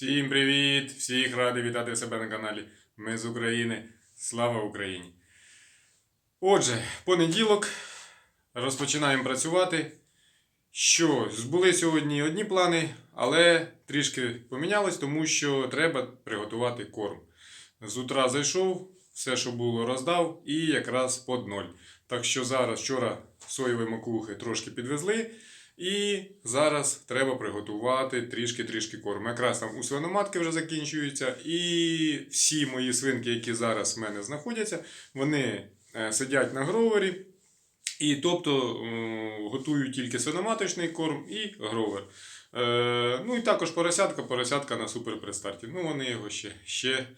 Всім привіт! Всіх радий вітати себе на каналі. Ми з України. Слава Україні! Отже, понеділок розпочинаємо працювати. Що, були сьогодні одні плани, але трішки помінялось, тому що треба приготувати корм. З утра зайшов, все, що було, роздав, і якраз под ноль. Так що зараз вчора соєві макухи трошки підвезли. І зараз треба приготувати трішки-трішки корм. Якраз там у свиноматки вже закінчуються. І всі мої свинки, які зараз в мене знаходяться, вони е, сидять на гровері. І тобто готую тільки свиноматочний корм і гровер. Е, ну і також поросятка, поросятка на суперпредстарті. Ну вони його ще, ще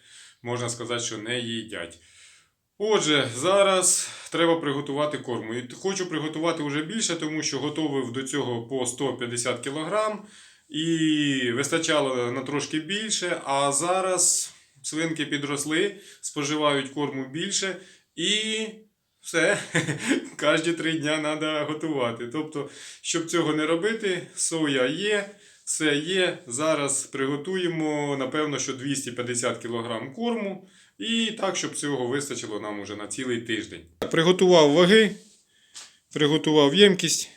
можна сказати, що не їдять. Отже, зараз треба приготувати корму. І хочу приготувати вже більше, тому що готовив до цього по 150 кг. І вистачало на трошки більше. А зараз свинки підросли, споживають корму більше. І все, кожні три дня треба готувати. Тобто, щоб цього не робити, соя є. Все є. Зараз приготуємо, напевно, що 250 кг корму. І так, щоб цього вистачило нам уже на цілий тиждень. Приготував ваги, приготував ємкість,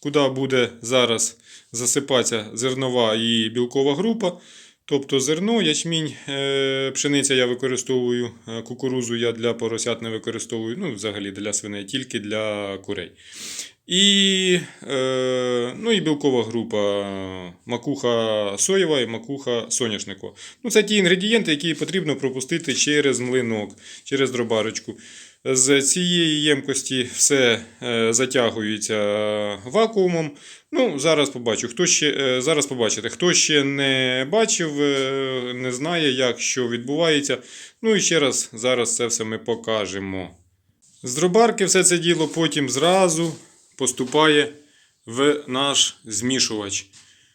куди буде зараз засипатися зернова і білкова група. Тобто зерно, ячмінь, е, пшениця я використовую, е, кукурузу я для поросят не використовую, ну, взагалі для свиней, тільки для курей. І, е, ну, і білкова група макуха соєва і макуха соняшникова. Ну, це ті інгредієнти, які потрібно пропустити через млинок, через дробарочку. З цієї ємкості все е, затягується вакуумом. Ну, зараз побачу. Хто ще, е, зараз побачите, хто ще не бачив, е, не знає, як що відбувається. Ну і ще раз, зараз це все ми покажемо. З дробарки все це діло потім зразу поступає в наш змішувач.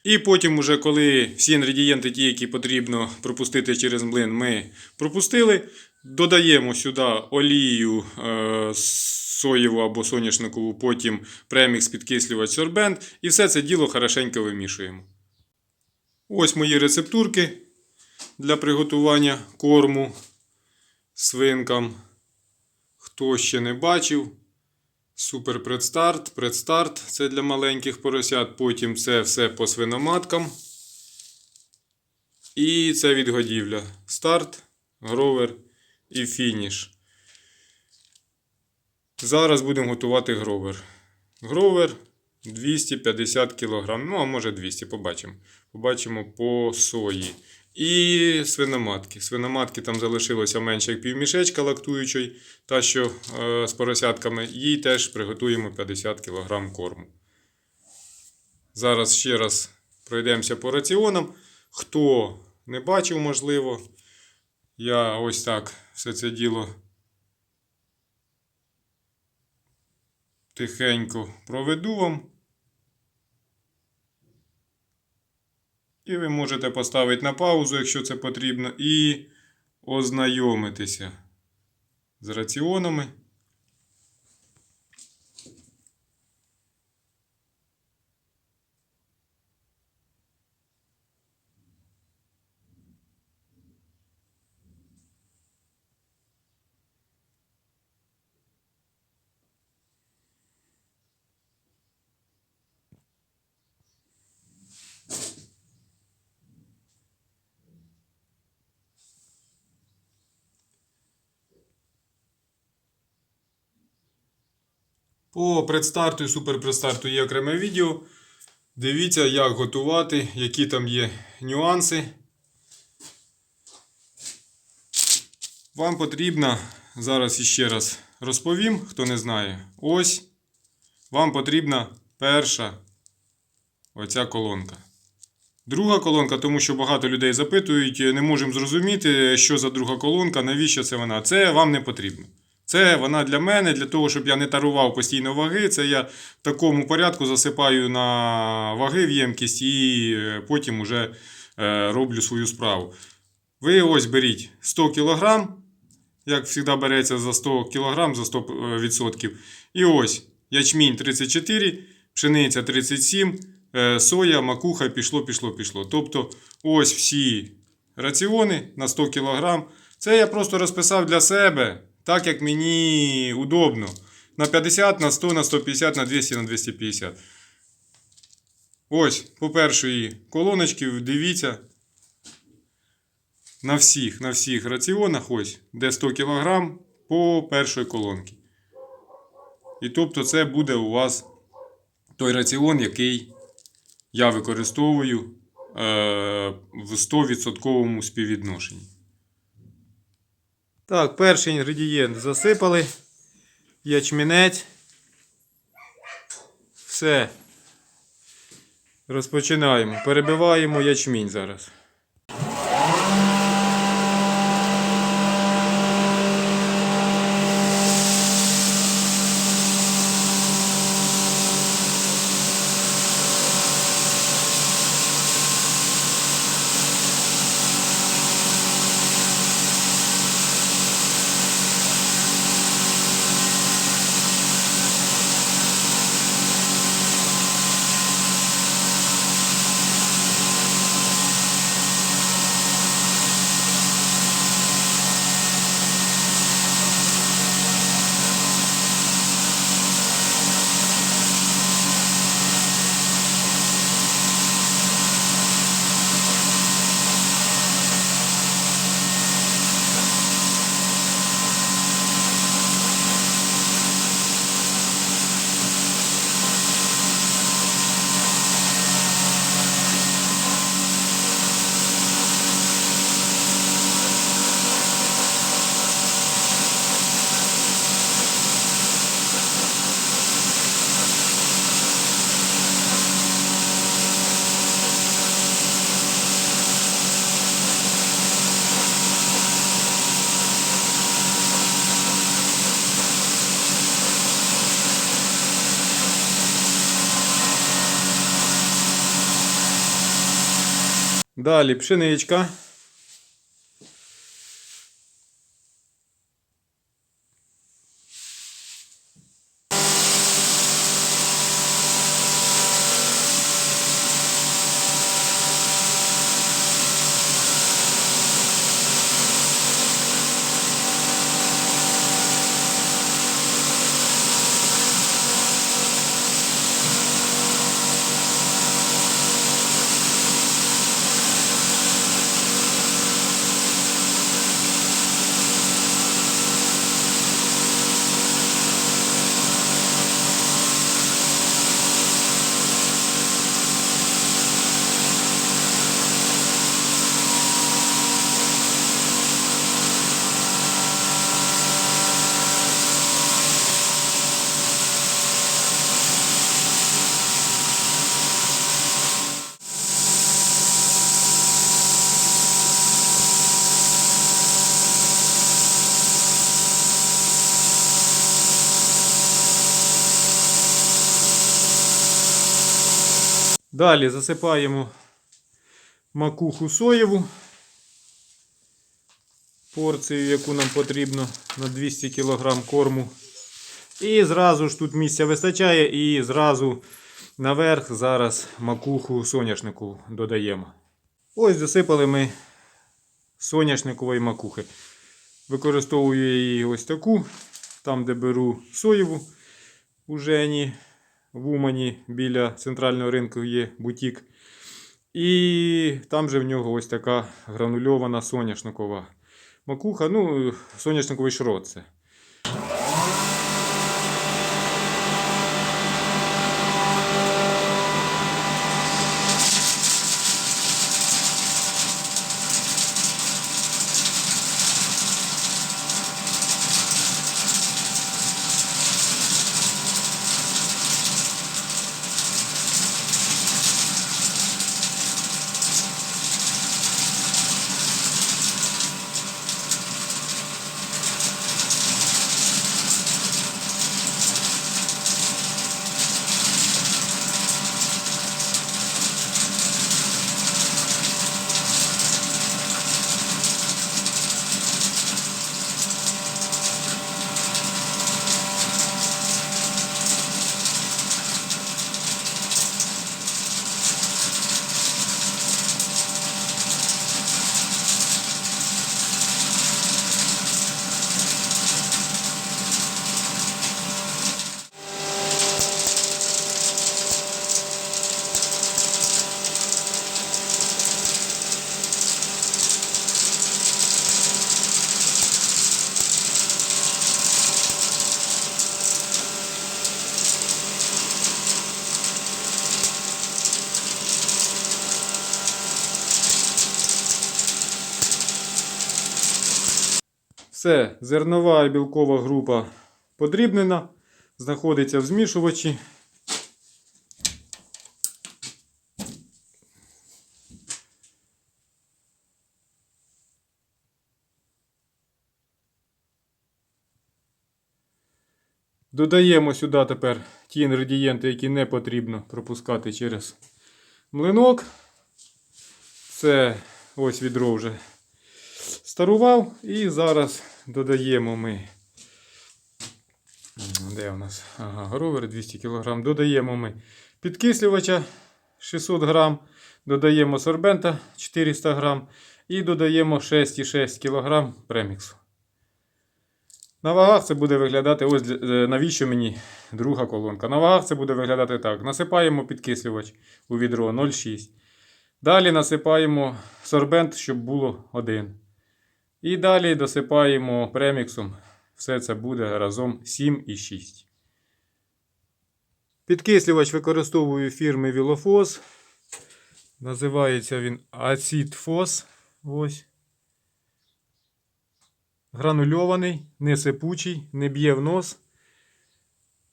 І потім, уже коли всі інгредієнти, ті, які потрібно пропустити через млин, ми пропустили, додаємо сюди олію е, соєву або соняшникову, потім премікс підкислювач сорбент, і все це діло хорошенько вимішуємо. Ось мої рецептурки для приготування корму свинкам. Хто ще не бачив, Супер предстарт. Предстарт це для маленьких поросят. Потім це все по свиноматкам. І це відгодівля. Старт, гровер і фініш. Зараз будемо готувати гровер. Гровер 250 кг. Ну, а може 200, побачимо. Побачимо по сої. І свиноматки. Свиноматки там залишилося менше як півмішечка лактуючої, та що е, з поросятками, їй теж приготуємо 50 кг корму. Зараз ще раз пройдемося по раціонам. Хто не бачив, можливо, я ось так все це діло тихенько проведу вам. І ви можете поставити на паузу, якщо це потрібно, і ознайомитися з раціонами. По предстарту і суперпредстарту є окреме відео. Дивіться, як готувати, які там є нюанси. Вам потрібно, зараз іще раз розповім, хто не знає. Ось вам потрібна перша оця колонка. Друга колонка, тому що багато людей запитують, не можемо зрозуміти, що за друга колонка, навіщо це вона. Це вам не потрібно. Це вона для мене, для того, щоб я не тарував постійно ваги. Це я в такому порядку засипаю на ваги в ємкість і е, потім уже е, роблю свою справу. Ви ось беріть 100 кг, як завжди береться за 100 кг, за 100%. І ось ячмінь 34, пшениця 37, е, соя, макуха, пішло, пішло, пішло. Тобто, ось всі раціони на 100 кг. Це я просто розписав для себе, так як мені удобно. На 50, на 100, на 150, на 200, на 250. Ось, по першої колоночки, дивіться. На всіх, на всіх раціонах, ось, де 100 кг по першої колонки. І тобто це буде у вас той раціон, який я використовую е, в 100% співвідношенні. Так, перший інгредієнт засипали. Ячмінець. Все. Розпочинаємо. Перебиваємо ячмінь зараз. Далі пшеничка. Далі засипаємо макуху соєву. Порцію, яку нам потрібно на 200 кг корму. І зразу ж тут місця вистачає, і зразу наверх зараз макуху соняшнику додаємо. Ось засипали ми соняшникової макухи. Використовую її ось таку, там де беру соєву у Жені в Умані біля центрального ринку є бутік. І там же в нього ось така гранульована соняшникова макуха. Ну, соняшниковий шрот це. Все, зернова і білкова група подрібнена, знаходиться в змішувачі. Додаємо сюди тепер ті інгредієнти, які не потрібно пропускати через млинок. Це ось відро вже старував. І зараз додаємо ми. Де у нас? Ага, гровер 200 кг. Додаємо ми підкислювача 600 г, додаємо сорбента 400 г і додаємо 6,6 кг преміксу. На вагах це буде виглядати, ось е, навіщо мені друга колонка. На вагах це буде виглядати так. Насипаємо підкислювач у відро 0,6. Далі насипаємо сорбент, щоб було 1. І далі досипаємо преміксом. Все це буде разом 7,6. Підкислювач використовую фірми Вілофос. Називається він Ацідфос. Ось. Гранульований, не сипучий, не б'є в нос.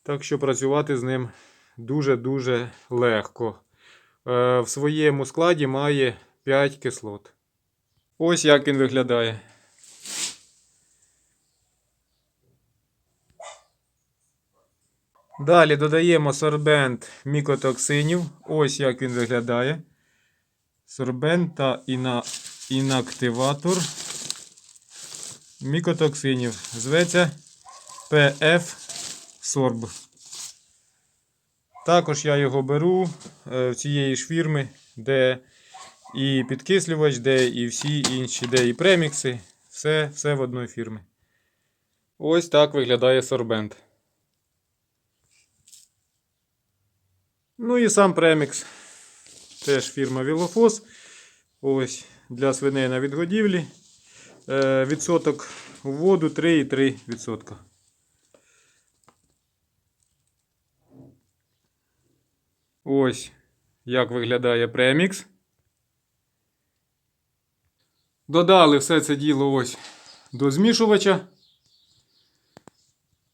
Так що працювати з ним дуже-дуже легко. Е, В своєму складі має 5 кислот. Ось як він виглядає. Далі додаємо сорбент мікотоксинів. Ось як він виглядає. Сорбент та іна... інактиватор мікотоксинів. Зветься PF Sorb. Також я його беру е, в цієї ж фірми, де і підкислювач, де і всі інші, де і премікси. Все, все в одної фірми. Ось так виглядає сорбент. Ну і сам премікс. Теж фірма Вілофос. Ось для свиней на відгодівлі. Е, відсоток воду 3,3%. Ось як виглядає премікс. Додали все це діло ось до змішувача.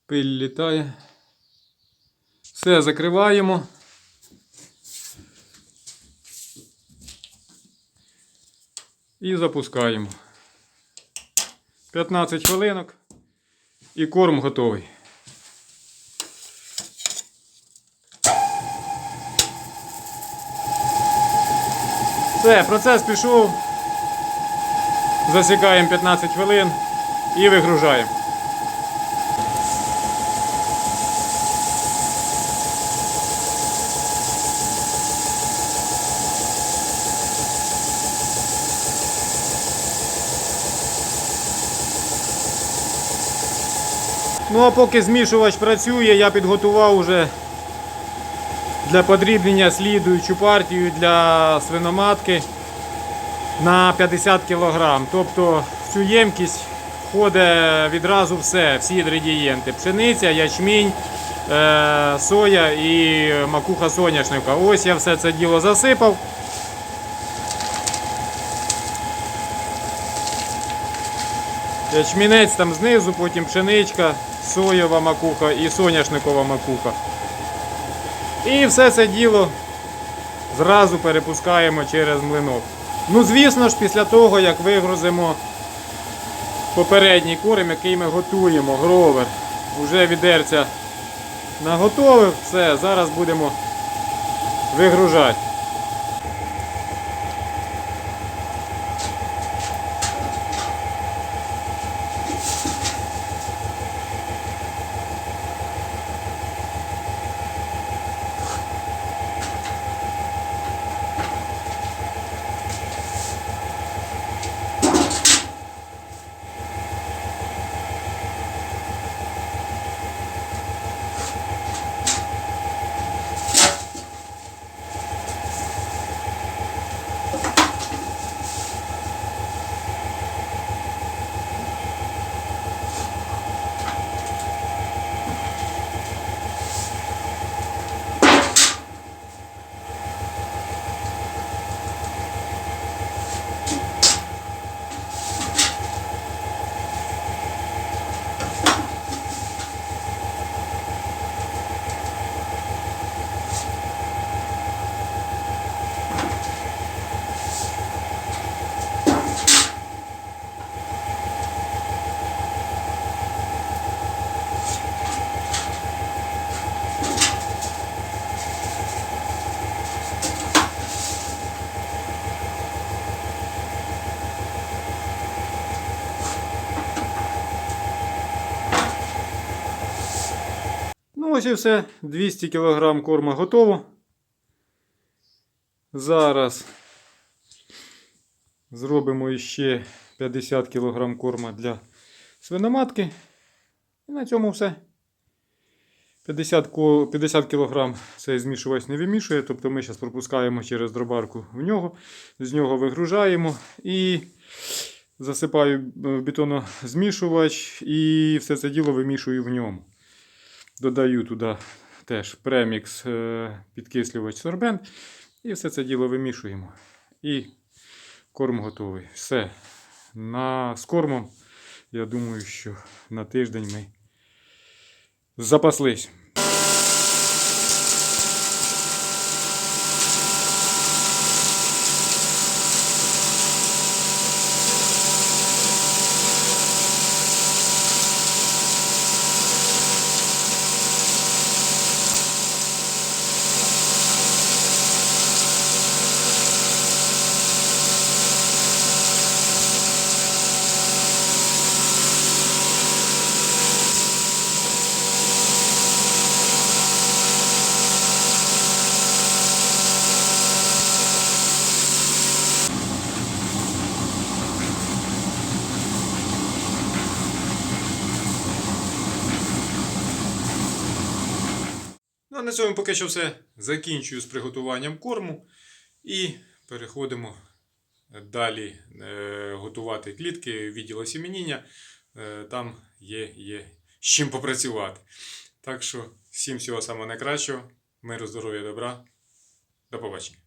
Пиль літає. Все закриваємо. І запускаємо. 15 хвилинок. І корм готовий. Все, процес пішов. Засікаємо 15 хвилин і вигружаємо. Ну а поки змішувач працює, я підготував уже для подрібнення слідуючу партію для свиноматки на 50 кг. Тобто в цю ємкість входить відразу все, всі інгредієнти. Пшениця, ячмінь, е, соя і макуха соняшника. Ось я все це діло засипав. Ячмінець там знизу, потім пшеничка, соєва макуха і соняшникова макуха. І все це діло зразу перепускаємо через млинок. Ну, звісно ж, після того, як вигрузимо попередній корм, який ми готуємо, гровер, вже відерця наготовив, все, зараз будемо вигружати. Ось все. 200 кг корма готово. Зараз зробимо ще 50 кг корма для свиноматки. І на цьому все. 50, 50 кг цей змішувач не вимішує, тобто ми зараз пропускаємо через дробарку в нього, з нього вигружаємо і засипаю в бетонозмішувач і все це діло вимішую в ньому. Додаю туди теж премікс е, підкислювач сорбент і все це діло вимішуємо. І корм готовий. Все. На, з кормом, я думаю, що на тиждень ми запаслись. На цьому поки що все. Закінчую з приготуванням корму і переходимо далі е, готувати клітки відділ осіменіння. Е, там є, є з чим попрацювати. Так що всім всього самого найкращого, миру, здоров'я, добра. До побачення.